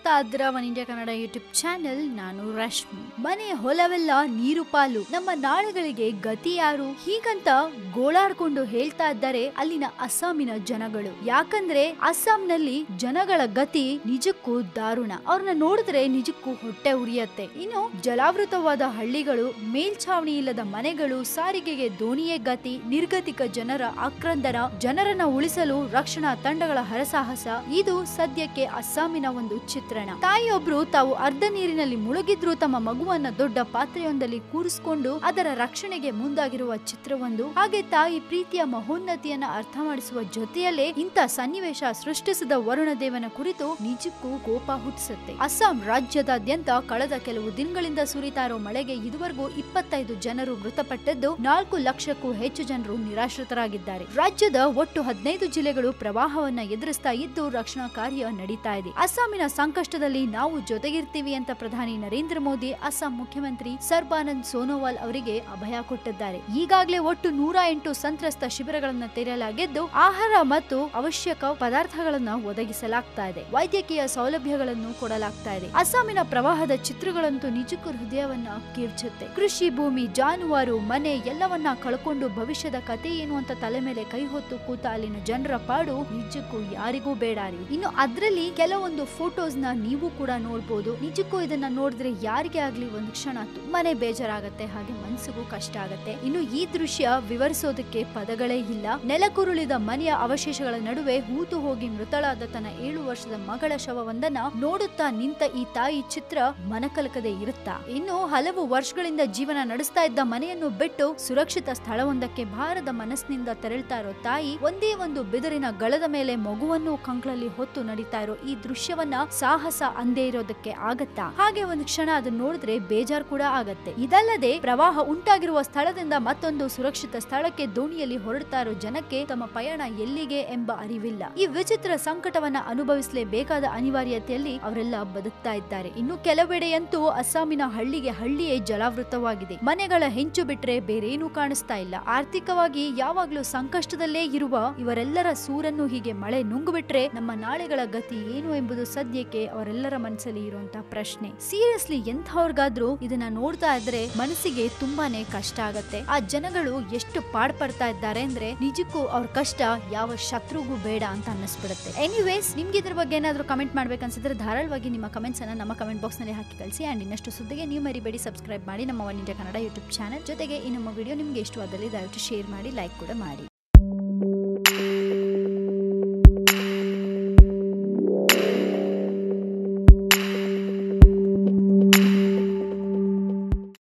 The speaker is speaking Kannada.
ನೋಡ್ತಾ ಇದ್ದೀರಾ One India Kannada YouTube channel ನಾನು ರಶ್ಮಿ. ಮನೆ ಹೊಲವೆಲ್ಲ ನೀರು ಪಾಲು. ನಮ್ಮ ನಾಳೆಗಳಿಗೆ ಗತಿ ಯಾರು? ಹೀಗಂತ ಗೋಳಾಡ್ಕೊಂಡು ಹೇಳ್ತಾ ಇದ್ದಾರೆ ಅಲ್ಲಿನ ಅಸ್ಸಾಮಿನ ಜನಗಳು. ಯಾಕಂದ್ರೆ ಅಸ್ಸಾಂನಲ್ಲಿ ಜನಗಳ ಗತಿ ನಿಜಕ್ಕೂ ದಾರುಣ. ಅವ್ರನ್ನ ನೋಡಿದ್ರೆ ನಿಜಕ್ಕೂ ಹೊಟ್ಟೆ ಉರಿಯತ್ತೆ. ಇನ್ನು ಜಲಾವೃತವಾದ ಹಳ್ಳಿಗಳು, ಮೇಲ್ಛಾವಣಿ ಇಲ್ಲದ ಮನೆಗಳು, ಸಾರಿಗೆಗೆ ದೋಣಿಯೇ ಗತಿ, ನಿರ್ಗತಿಕ ಜನರ ಆಕ್ರಂದನ, ಜನರನ್ನ ಉಳಿಸಲು ರಕ್ಷಣಾ ತಂಡಗಳ ಹರಸಾಹಸ. ಇದು ಸದ್ಯಕ್ಕೆ ಅಸ್ಸಾಮಿನ ಒಂದು ಚಿತ್ರಣ ತಾಯಿಯೊಬ್ರು ತಾವು ಅರ್ಧ ನೀರಿನಲ್ಲಿ ಮುಳುಗಿದ್ರು ತಮ್ಮ ಮಗುವನ್ನ ದೊಡ್ಡ ಪಾತ್ರೆಯೊಂದಲ್ಲಿ ಕೂರಿಸಿಕೊಂಡು ಅದರ ರಕ್ಷಣೆಗೆ ಮುಂದಾಗಿರುವ ಚಿತ್ರವೊಂದು. ಹಾಗೆ ತಾಯಿ ಪ್ರೀತಿಯ ಮಹೋನ್ನತಿಯನ್ನ ಅರ್ಥ ಮಾಡಿಸುವ ಜೊತೆಯಲ್ಲೇ ಇಂಥ ಸನ್ನಿವೇಶ ಸೃಷ್ಟಿಸಿದ ವರುಣ ದೇವನ ಕುರಿತು ನಿಜಕ್ಕೂ ಕೋಪ ಹುಟ್ಟಿಸುತ್ತೆ. ಅಸ್ಸಾಂ ರಾಜ್ಯದಾದ್ಯಂತ ಕಳೆದ ಕೆಲವು ದಿನಗಳಿಂದ ಸುರಿತಾ ಇರೋ ಮಳೆಗೆ ಇದುವರೆಗೂ ಇಪ್ಪತ್ತೈದು ಜನರು ಮೃತಪಟ್ಟದ್ದು, ನಾಲ್ಕು ಲಕ್ಷಕ್ಕೂ ಹೆಚ್ಚು ಜನರು ನಿರಾಶ್ರಿತರಾಗಿದ್ದಾರೆ. ರಾಜ್ಯದ ಒಟ್ಟು ಹದಿನೈದು ಜಿಲ್ಲೆಗಳು ಪ್ರವಾಹವನ್ನ ಎದುರಿಸ್ತಾ ಇದ್ದು ರಕ್ಷಣಾ ಕಾರ್ಯ ನಡೀತಾ ಇದೆ. ಅಸ್ಸಾಮಿನ ಸಂಕಷ್ಟದಲ್ಲಿ ನಾವು ಜೊತೆಗಿರ್ತೀವಿ ಅಂತ ಪ್ರಧಾನಿ ನರೇಂದ್ರ ಮೋದಿ, ಅಸ್ಸಾಂ ಮುಖ್ಯಮಂತ್ರಿ ಸರ್ಬಾನಂದ್ ಸೋನೋವಾಲ್ ಅವರಿಗೆ ಅಭಯ ಕೊಟ್ಟಿದ್ದಾರೆ. ಈಗಾಗಲೇ ಒಟ್ಟು ನೂರ ಎಂಟು ಸಂತ್ರಸ್ತ ಶಿಬಿರಗಳನ್ನು ತೆರೆಯಲಾಗಿದ್ದು, ಆಹಾರ ಮತ್ತು ಅವಶ್ಯಕ ಪದಾರ್ಥಗಳನ್ನು ಒದಗಿಸಲಾಗ್ತಾ ಇದೆ. ವೈದ್ಯಕೀಯ ಸೌಲಭ್ಯಗಳನ್ನು ಕೊಡಲಾಗ್ತಾ ಇದೆ. ಅಸ್ಸಾಮಿನ ಪ್ರವಾಹದ ಚಿತ್ರಗಳಂತೂ ನಿಜಕ್ಕೂ ಹೃದಯವನ್ನ ಕೀರ್ಚುತ್ತೆ. ಕೃಷಿ ಭೂಮಿ, ಜಾನುವಾರು, ಮನೆ ಎಲ್ಲವನ್ನ ಕಳ್ಕೊಂಡು ಭವಿಷ್ಯದ ಕತೆ ಏನು ಅಂತ ತಲೆ ಮೇಲೆ ಕೈ ಹೊತ್ತು ಕೂತ ಅಲ್ಲಿನ ಜನರ ಪಾಡು ನಿಜಕ್ಕೂ ಯಾರಿಗೂ ಬೇಡ ಇನ್ನು ಅದರಲ್ಲಿ ಕೆಲವೊಂದು ಫೋಟೋಸ್ ನ ನೀವು ಕೂಡ ನೋಡ್ಬೋದು. ನಿಜಕ್ಕೂ ಇದನ್ನ ನೋಡಿದ್ರೆ ಯಾರಿಗೆ ಆಗ್ಲಿ ಒಂದು ಕ್ಷಣ ತುಂಬಾನೇ ಬೇಜಾರಾಗತ್ತೆ, ಹಾಗೆ ಮನ್ಸಿಗೂ ಕಷ್ಟ ಆಗತ್ತೆ. ಇನ್ನು ಈ ದೃಶ್ಯ ವಿವರಿಸೋದಕ್ಕೆ ಪದಗಳೇ ಇಲ್ಲ. ನೆಲಕುರುಳಿದ ಮನೆಯ ಅವಶೇಷಗಳ ನಡುವೆ ಹೂತು ಹೋಗಿ ಮೃತಳಾದ ತನ್ನ ಏಳು ವರ್ಷದ ಮಗಳ ಶವವೊಂದನ್ನ ನೋಡುತ್ತಾ ನಿಂತ ಈ ತಾಯಿ ಚಿತ್ರ ಮನಕಲಕದೆ ಇರುತ್ತಾ? ಇನ್ನು ಹಲವು ವರ್ಷಗಳಿಂದ ಜೀವನ ನಡೆಸ್ತಾ ಇದ್ದ ಮನೆಯನ್ನು ಬಿಟ್ಟು ಸುರಕ್ಷಿತ ಸ್ಥಳವೊಂದಕ್ಕೆ ಭಾರದ ಮನಸ್ಸಿನಿಂದ ತೆರಳ್ತಾ ಇರೋ ತಾಯಿ ಒಂದೇ ಒಂದು ಬಿದಿರಿನ ಗಳದ ಮೇಲೆ ಮಗುವನ್ನು ಕಂಕ್ಳಲ್ಲಿ ಹೊತ್ತು ನಡೀತಾ ಇರೋ ಈ ದೃಶ್ಯವನ್ನ ಸಾಹಸ ಅಂದೇ ಇರೋದಕ್ಕೆ ಆಗತ್ತಾ? ಹಾಗೆ ಒಂದು ಕ್ಷಣ ಅದನ್ನ ನೋಡಿದ್ರೆ ಬೇಜಾರ್ ಕೂಡ ಆಗತ್ತೆ. ಇದಲ್ಲದೆ ಪ್ರವಾಹ ಉಂಟಾಗಿರುವ ಸ್ಥಳದಿಂದ ಮತ್ತೊಂದು ಸುರಕ್ಷಿತ ಸ್ಥಳಕ್ಕೆ ದೋಣಿಯಲ್ಲಿ ಹೊರಡ್ತಾ ಇರೋ ಜನಕ್ಕೆ ತಮ್ಮ ಪಯಣ ಎಲ್ಲಿಗೆ ಎಂಬ ಅರಿವಿಲ್ಲ. ಈ ವಿಚಿತ್ರ ಸಂಕಟವನ್ನ ಅನುಭವಿಸಲೇಬೇಕಾದ ಅನಿವಾರ್ಯತೆಯಲ್ಲಿ ಅವರೆಲ್ಲ ಬದುಕ್ತಾ ಇದ್ದಾರೆ. ಇನ್ನು ಕೆಲವೆಡೆಯಂತೂ ಅಸ್ಸಾಮಿನ ಹಳ್ಳಿಗೆ ಹಳ್ಳಿಯೇ ಜಲಾವೃತವಾಗಿದೆ. ಮನೆಗಳ ಹೆಂಚು ಬಿಟ್ರೆ ಬೇರೇನೂ ಕಾಣಿಸ್ತಾ ಇಲ್ಲ. ಆರ್ಥಿಕವಾಗಿ ಯಾವಾಗ್ಲೂ ಸಂಕಷ್ಟದಲ್ಲೇ ಇರುವ ಇವರೆಲ್ಲರ ಸೂರನ್ನು ಹೀಗೆ ಮಳೆ ನುಂಗು ಬಿಟ್ರೆ ನಮ್ಮ ನಾಳೆಗಳ ಗತಿ ಏನು ಎಂಬುದು ಸದ್ಯಕ್ಕೆ ಅವರೆಲ್ಲರ ಮನಸ್ಸಲ್ಲಿ ಇರುವಂತಹ ಪ್ರಶ್ನೆ. ಸೀರಿಯಸ್ಲಿ ಎಂಥವ್ರಿಗಾದ್ರೂ ಇದನ್ನ ನೋಡ್ತಾ ಇದ್ರೆ ಮನಸ್ಸಿಗೆ ತುಂಬಾನೇ ಕಷ್ಟ ಆಗತ್ತೆ. ಆ ಜನಗಳು ಎಷ್ಟು ಪಾಡ್ ಪಡ್ತಾ ಇದ್ದಾರೆ ಅಂದ್ರೆ ನಿಜಕ್ಕೂ ಅವ್ರ ಕಷ್ಟ ಯಾವ ಶತ್ರುಗೂ ಬೇಡ ಅಂತ ಅನ್ನಿಸ್ಬಿಡುತ್ತೆ. ಎನಿವೇಸ್ ನಿಮ್ಗೆ ಇದ್ರ ಬಗ್ಗೆ ಏನಾದ್ರೂ ಕಮೆಂಟ್ ಮಾಡ್ಬೇಕನ್ಸಿದ್ರೆ ಧಾರಾಳವಾಗಿ ನಿಮ್ಮ ಕಮೆಂಟ್ಸ್ ಅನ್ನ ನಮ್ಮ ಕಮೆಂಟ್ ಬಾಕ್ಸ್ನಲ್ಲಿ ಹಾಕಿ ಕಳಿಸಿ ಅಂಡ್ ಇನ್ನಷ್ಟು ಸುದ್ದಿಗೆ ನೀವು ಮರಿಬೇಡಿ ಸಬ್ಸ್ಕ್ರೈಬ್ ಮಾಡಿ ನಮ್ಮ One India Kannada YouTube channel ಜೊತೆಗೆ ಈ ನಮ್ಮ ವಿಡಿಯೋ ನಿಮ್ಗೆ ಇಷ್ಟವಾದಲ್ಲಿ ದಯವಿಟ್ಟು ಶೇರ್ ಮಾಡಿ ಲೈಕ್ ಕೂಡ ಮಾಡಿ.